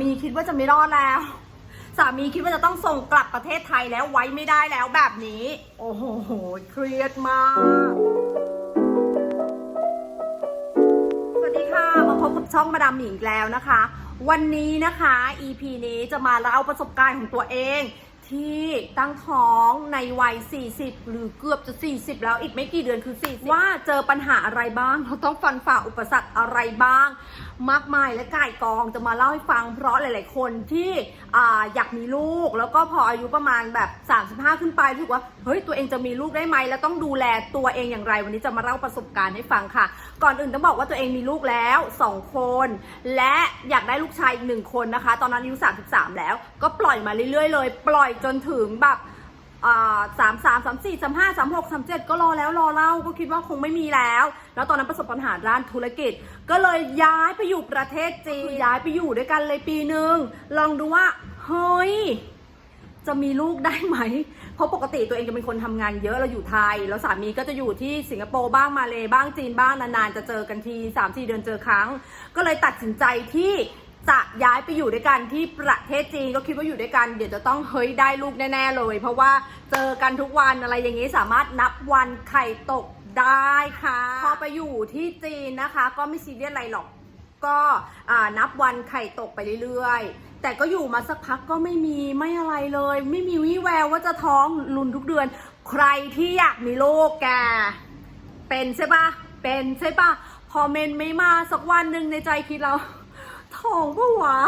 มีคิดว่าจะไม่รอดแล้ว สามีคิดว่าจะต้องส่งกลับประเทศไทยแล้วไว้ไม่ได้แล้วแบบนี้ โอ้โหเครียดมากสวัสดีค่ะมาพบกับช่องมาดามหมิงแล้วนะคะ วันนี้นะคะ EP นี้จะมาเล่าประสบการณ์ของตัวเอง ที่ตั้งท้องในวัย 40 หรือเกือบจะ 40 แล้วอีกไม่กี่เดือนคือ 40 ว่าเจอปัญหาอะไรบ้าง เราต้องฟันฝ่าอุปสรรคอะไรบ้าง มากมายและก่ายกองจะมาเล่าให้ฟัง เพราะหลาย ๆ คนที่ออยากมีลูก แล้วก็พออายุประมาณแบบ 35 ขึ้นไปรู้สึกว่าเฮ้ยตัวเองจะมีลูกได้ไหมแล้วต้องดูแลตัวเองอย่างไร วันนี้จะมาเล่าประสบการณ์ให้ฟังค่ะ ก่อนอื่นต้องบอกว่าตัวเองมีลูกแล้ว 2 คน และอยากได้ลูกชายอีกหนึ่งคนนะคะ ตอนนั้นอายุ 33 แล้ว ก็ปล่อยมาเรื่อย ๆ เลย ปล่อยจนถึงแบบสามสามสามสี่สามห้าสามหกสามเจ็ดก็รอแล้วรอเล่าก็คิดว่าคงไม่มีแล้ว แล้วตอนนั้นประสบปัญหาด้านธุรกิจ ก็เลยย้ายไปอยู่ประเทศจีนย้ายไปอยู่ด้วยกันเลยปีหนึ่งลองดูว่าเฮ้ยจะมีลูกได้ไหม เพราะปกติตัวเองจะเป็นคนทำงานเยอะเราอยู่ไทย แล้วสามีก็จะอยู่ที่สิงคโปร์บ้างมาเลบ้างจีนบ้างนานๆจะเจอกันที3ามสี่เดือนเจอครั้ง ก็เลยตัดสินใจที่ จะย้ายไปอยู่ด้วยกันที่ประเทศจีนก็คิดว่าอยู่ด้วยกันเดี๋ยวจะต้องเฮ้ยได้ลูกแน่ ๆ เลย เพราะว่าเจอกันทุกวันอะไรอย่างนี้สามารถนับวันไข่ตกได้ค่ะพอไปอยู่ที่จีนนะคะ ก็ไม่ซีเรียสอะไรหรอกก็อ่านับวันไข่ตกไปเรื่อยๆ แต่ก็อยู่มาสักพักก็ไม่มีไม่อะไรเลย ไม่มีวี่แววว่าจะท้องรุนทุกเดือน ใครที่อยากมีลูกแก เป็นใช่ปะเป็นใช่ปะพอเมนไม่มาสักวันหนึ่งในใจคิดเรา ท้องปะวะ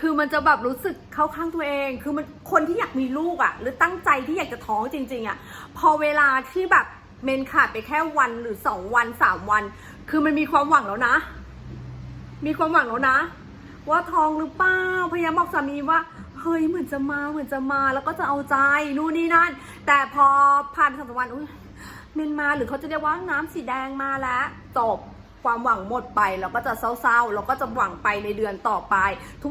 คือมันจะแบบรู้สึกเข้าข้างตัวเอง คือมันคนที่อยากมีลูกอะ่ะ หรือตั้งใจที่อยากจะท้องจริง ๆอะ่ะ พอเวลาที่แบบเมนขาดไปแค่วันหรือสองวันสามวัน คือมันมีความหวังแล้วนะ มีความหวังแล้วนะ ว่าท้องหรือเปล่า พยายามบอกสามีว่า เฮ้ยเหมือนจะมาเหมือนจะมา แล้วก็จะเอาใจนู่นนี่นั่น แต่พอผ่านสองสามวันอุ้ยเมนมาหรือเขาจะเรียกว่าน้ำสีแดงมาแล้วจบ ความหวังหมดไปเราก็จะเศร้าๆ เราก็จะหวังไปในเดือนต่อไป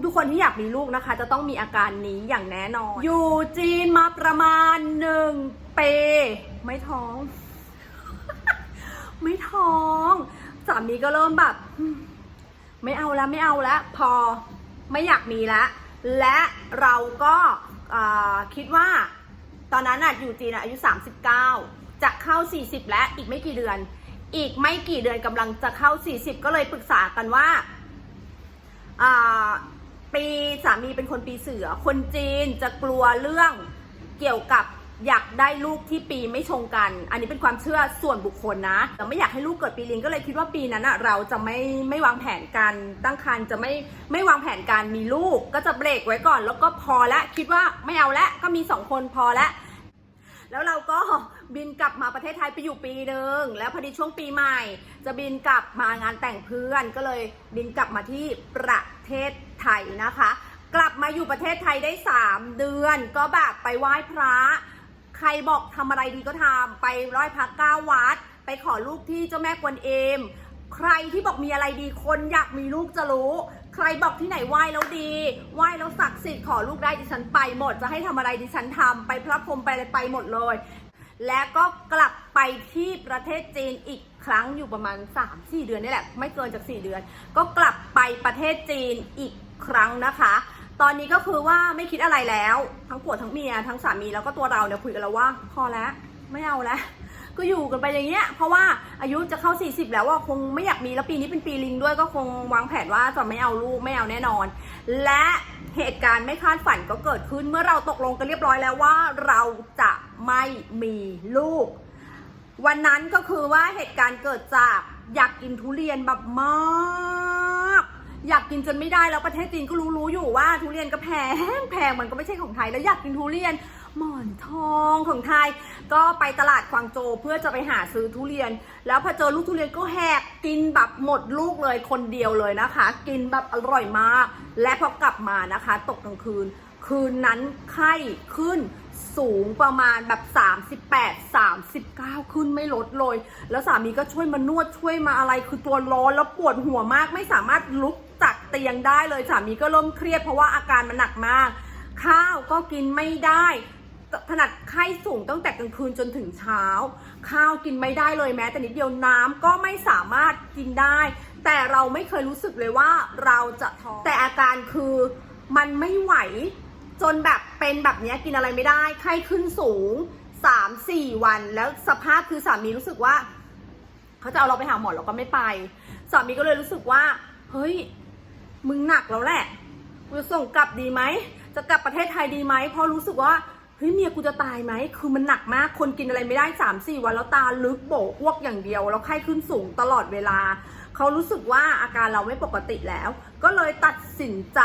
ทุกๆ คนที่อยากมีลูกนะคะ จะต้องมีอาการนี้อย่างแน่นอน อยู่จีนมาประมาณหนึ่งปีไม่ท้อง ไม่ท้องสามีก็เริ่มแบบ ไม่เอาแล้วไม่เอาแล้วพอไม่อยากมีแล้วและเราก็คิดว่า ตอนนั้นน่ะอยู่จีนอะอายุ 39 จะเข้า 40 แล้วอีกไม่กี่เดือน อีกไม่กี่เดือนกำลังจะเข้า 40 ก็เลยปรึกษากันว่าปีสามีเป็นคนปีเสือ คนจีนจะกลัวเรื่องเกี่ยวกับอยากได้ลูกที่ปีไม่ชงกัน อันนี้เป็นความเชื่อส่วนบุคคลนะ แต่ไม่อยากให้ลูกเกิดปีลิงก็เลยคิดว่าปีนั้นอะเราจะไม่ไม่วางแผนการตั้งครรภ์จะไม่ไม่วางแผนการมีลูกก็จะเบรกไว้ก่อน แล้วก็พอละคิดว่าไม่เอาละก็มีสองคนพอละ แล้วเราก็บินกลับมาประเทศไทยไปอยู่ปีหนึ่งแล้วพอดีช่วงปีใหม่ จะบินกลับมางานแต่งเพื่อนก็เลยบินกลับมาที่ประเทศไทยนะคะ กลับมาอยู่ประเทศไทยได้ 3 เดือน ก็แบบไปไหว้พระ ใครบอกทำอะไรดีก็ทำไปไหว้พระเก้าวัด ไปขอลูกที่เจ้าแม่กวนเอม ใครที่บอกมีอะไรดีคนอยากมีลูกจะรู้ ใครบอกที่ไหนไหว้แล้วดีไหว้แล้วศักดิ์สิทธิ์ขอลูกได้ดิฉันไปหมดจะให้ทำอะไรดิฉันทำไปพระพรหมไปอะไรไปหมดเลย และก็กลับไปที่ประเทศจีนอีกครั้งอยู่ประมาณ 3-4 เดือนนี่แหละ ไม่เกินจาก 4 เดือน ก็กลับไปประเทศจีนอีกครั้งนะคะ ตอนนี้ก็คือว่าไม่คิดอะไรแล้ว ทั้งผัวทั้งเมียทั้งสามีแล้วก็ตัวเราเนี่ยคุยกันแล้วว่าพอแล้วไม่เอาแล้ว ก็อยู่กันไปอย่างเงี้ยเพราะว่าอายุจะเข้า 40 แล้วว่าคงไม่อยากมีแล้วปีนี้เป็นปีลิงด้วยก็คงวางแผนว่าจะไม่เอาลูกไม่เอาแน่นอน และเหตุการณ์ไม่คาดฝันก็เกิดขึ้นเมื่อเราตกลงกันเรียบร้อยแล้วว่าเราจะไม่มีลูก วันนั้นก็คือว่าเหตุการณ์เกิดจากอยากกินทุเรียนแบบมากอยากกินจนไม่ได้แล้วประเทศจีนก็รู้ๆอยู่ว่าทุเรียนก็แพงแพงมันก็ไม่ใช่ของไทยแล้วอยากกินทุเรียน หมอนทองของไทย ก็ไปตลาดกวางโจวเพื่อจะไปหาซื้อทุเรียน แล้วพอเจอลูกทุเรียนก็แหกกินแบบหมดลูกเลยคนเดียวเลยนะคะ กินแบบอร่อยมาก และพอกลับมานะคะ ตกกลางคืน คืนนั้นไข้ขึ้นสูงประมาณแบบ 38 39 ขึ้นไม่ลดเลย แล้วสามีก็ช่วยมานวดช่วยมาอะไรคือตัวร้อนแล้วปวดหัวมากไม่สามารถลุกจากเตียงได้เลยสามีก็เริ่มเครียดเพราะว่าอาการมันหนักมาก ข้าวก็กินไม่ได้ ขนาดไข้สูงตั้งแต่กลางคืนจนถึงเช้า ข้าวกินไม่ได้เลยแม้แต่นิดเดียวน้ำก็ไม่สามารถกินได้ แต่เราไม่เคยรู้สึกเลยว่าเราจะท้องแต่อาการคือมันไม่ไหว จนแบบเป็นแบบนี้กินอะไรไม่ได้ ไข้ขึ้นสูงสามสี่วัน แล้วสภาพคือสามีรู้สึกว่า เขาจะเอาเราไปหาหมอเราก็ไม่ไป สามีก็เลยรู้สึกว่า เฮ้ย มึงหนักแล้วแหละกูจะส่งกลับดีไหมจะกลับประเทศไทยดีไหมเพราะรู้สึกว่า ฮ้ยเมียกูจะตายไหม คือมันหนักมาก คนกินอะไรไม่ได้สามสี่วันแล้วตาลึกโบกอ้วกอย่างเดียว แล้วไข้ขึ้นสูงตลอดเวลา เขารู้สึกว่าอาการเราไม่ปกติแล้ว ก็เลยตัดสินใจ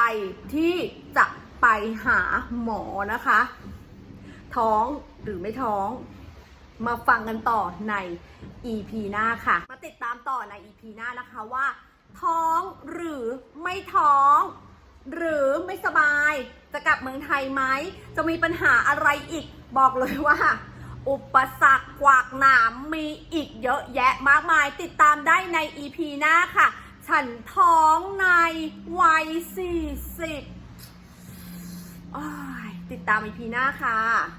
ที่จะไปหาหมอนะคะ ท้องหรือไม่ท้อง มาฟังกันต่อใน EP หน้าค่ะ มาติดตามต่อใน EP หน้านะคะว่า ท้องหรือไม่ท้อง หรือไม่สบาย จะกลับเมืองไทยไหม จะมีปัญหาอะไรอีก บอกเลยว่า อุปสรรคกวากหนามมีอีกเยอะแยะมากมาย ติดตามได้ใน EP หน้าค่ะ ฉันท้องในวัย 40อ้ายติดตาม EP หน้าค่ะ